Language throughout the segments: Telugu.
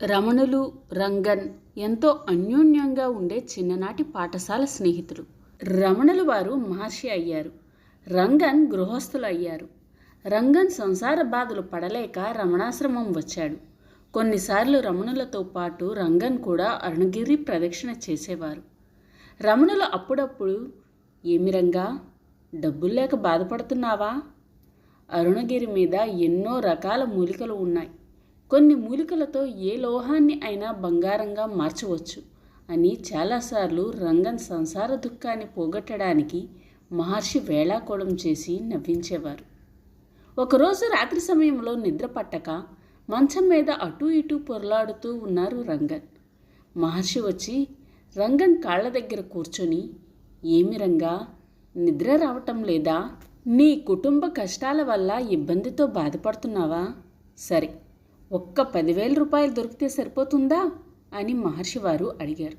రమణులు రంగన్ ఎంతో అన్యోన్యంగా ఉండే చిన్ననాటి పాఠశాల స్నేహితులు. రమణులు వారు మహర్షి అయ్యారు. రంగన్ గృహస్థులు అయ్యారు. రంగన్ సంసార బాధలు పడలేక రమణాశ్రమం వచ్చాడు. కొన్నిసార్లు రమణులతో పాటు రంగన్ కూడా అరుణగిరి ప్రదక్షిణ చేసేవారు. రమణులు అప్పుడప్పుడు ఏమి రంగా డబ్బులు లేక బాధపడుతున్నావా? అరుణగిరి మీద ఎన్నో రకాల మూలికలు ఉన్నాయి. కొన్ని మూలికలతో ఏ లోహాన్ని అయినా బంగారంగా మార్చవచ్చు అని చాలాసార్లు రంగన్ సంసార దుఃఖాన్ని పోగొట్టడానికి మహర్షి వేళాకోళం చేసి నవ్వించేవారు. ఒకరోజు రాత్రి సమయంలో నిద్ర పట్టక మంచం మీద అటూ ఇటూ పొరలాడుతూ ఉన్నారు రంగన్. మహర్షి వచ్చి రంగన్ కాళ్ళ దగ్గర కూర్చొని ఏమి రంగా నిద్ర రావటం లేదా? నీ కుటుంబ కష్టాల వల్ల ఇబ్బందితో బాధపడుతున్నావా? సరే ఒక్క పదివేల రూపాయలు దొరికితే సరిపోతుందా? అని మహర్షి వారు అడిగారు.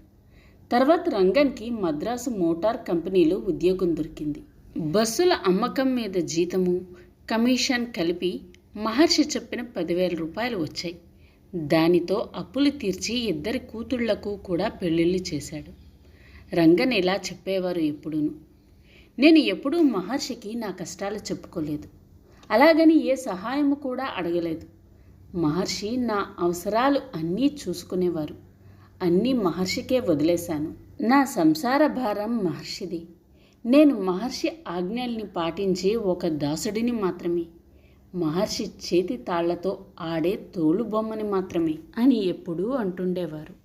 తర్వాత రంగన్కి మద్రాసు మోటార్ కంపెనీలో ఉద్యోగం దొరికింది. బస్సుల అమ్మకం మీద జీతము కమిషన్ కలిపి మహర్షి చెప్పిన పదివేల రూపాయలు వచ్చాయి. దానితో అప్పులు తీర్చి ఇద్దరి కూతుళ్ళకు కూడా పెళ్ళిళ్ళు చేశాడు. రంగన్ ఇలా చెప్పేవారు ఎప్పుడూను? నేను ఎప్పుడూ మహర్షికి నా కష్టాలు చెప్పుకోలేదు. అలాగని ఏ సహాయము కూడా అడగలేదు. మహర్షి నా అవసరాలు అన్నీ చూసుకునేవారు. అన్నీ మహర్షికే వదిలేశాను. నా సంసార భారం మహర్షిది. నేను మహర్షి ఆజ్ఞల్ని పాటించే ఒక దాసుడిని మాత్రమే. మహర్షి చేతి తాళ్ళతో ఆడే తోలు బొమ్మని మాత్రమే అని ఎప్పుడూ అంటుండేవారు.